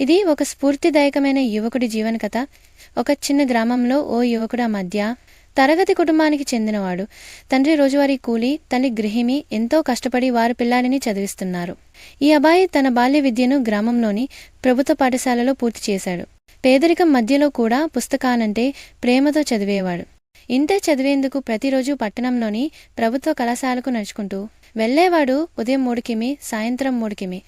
ఇది ఒక స్ఫూర్తిదాయకమైన యువకుడి జీవన కథ ఒక చిన్న గ్రామంలో ఓ యువకుడు మధ్య తరగతి కుటుంబానికి చెందినవాడు. తండ్రి రోజువారీ కూలి తల్లి గృహిణి ఎంతో కష్టపడి వారి పిల్లాడిని చదివిస్తున్నారు. ఈ అబ్బాయి తన బాల్య విద్యను గ్రామంలోని ప్రభుత్వ పాఠశాలలో పూర్తి చేశాడు. పేదరికం మధ్యలో కూడా పుస్తకాలంటే ప్రేమతో చదివేవాడు. ఇంటర్ చదివేందుకు ప్రతిరోజు పట్టణంలోని ప్రభుత్వ కళాశాలకు నడుచుకుంటూ వెళ్ళేవాడు ఉదయం మూడుకిమి సాయంత్రం మూడుకిమి.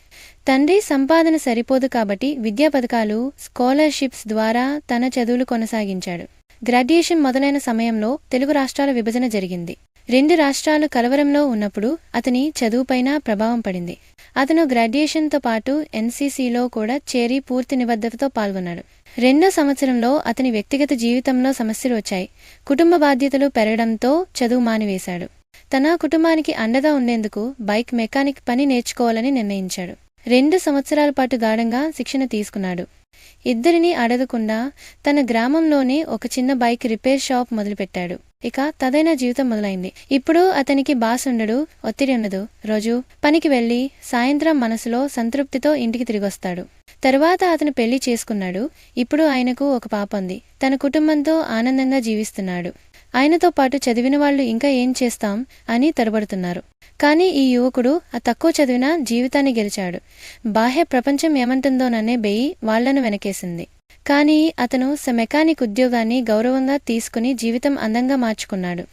తండ్రి సంపాదన సరిపోదు కాబట్టి విద్యా పథకాలు స్కాలర్షిప్స్ ద్వారా తన చదువులు కొనసాగించాడు. గ్రాడ్యుయేషన్ మొదలైన సమయంలో తెలుగు రాష్ట్రాల విభజన జరిగింది. రెండు రాష్ట్రాలు కలవరంలో ఉన్నప్పుడు అతని చదువుపైన ప్రభావం పడింది. అతను గ్రాడ్యుయేషన్తో పాటు ఎన్సీసీలో కూడా చేరి పూర్తి నిబద్ధతతో పాల్గొన్నాడు. రెండో సంవత్సరంలో అతని వ్యక్తిగత జీవితంలో సమస్యలు వచ్చాయి. కుటుంబ బాధ్యతలు పెరగడంతో చదువు మానివేశాడు. తన కుటుంబానికి అండగా ఉండేందుకు బైక్ మెకానిక్ పని నేర్చుకోవాలని నిర్ణయించాడు. రెండు సంవత్సరాల పాటు గాఢంగా శిక్షణ తీసుకున్నాడు. ఇద్దరిని అడగకుండా తన గ్రామంలోనే ఒక చిన్న బైక్ రిపేర్ షాప్ మొదలుపెట్టాడు. ఇక తదైన జీవితం మొదలైంది. ఇప్పుడు అతనికి బాస్ ఉండడు ఒత్తిడి ఉండదు. రోజు పనికి వెళ్ళి సాయంత్రం మనసులో సంతృప్తితో ఇంటికి తిరిగొస్తాడు. తరువాత అతను పెళ్ళి చేసుకున్నాడు. ఇప్పుడు ఆయనకు ఒక పాప ఉంది. తన కుటుంబంతో ఆనందంగా జీవిస్తున్నాడు. ఆయనతో పాటు చదివిన వాళ్ళు ఇంకా ఏం చేస్తాం అని తరబడుతున్నారు కానీ ఈ యువకుడు ఆ తక్కువ చదివిన జీవితాన్ని గెలిచాడు. బాహ్య ప్రపంచం ఏమంటుందోననే బెయ్యి వాళ్ళను వెనకేసింది. కానీ అతను స మెకానిక్ ఉద్యోగాన్ని గౌరవంగా తీసుకుని జీవితం అందంగా మార్చుకున్నాడు.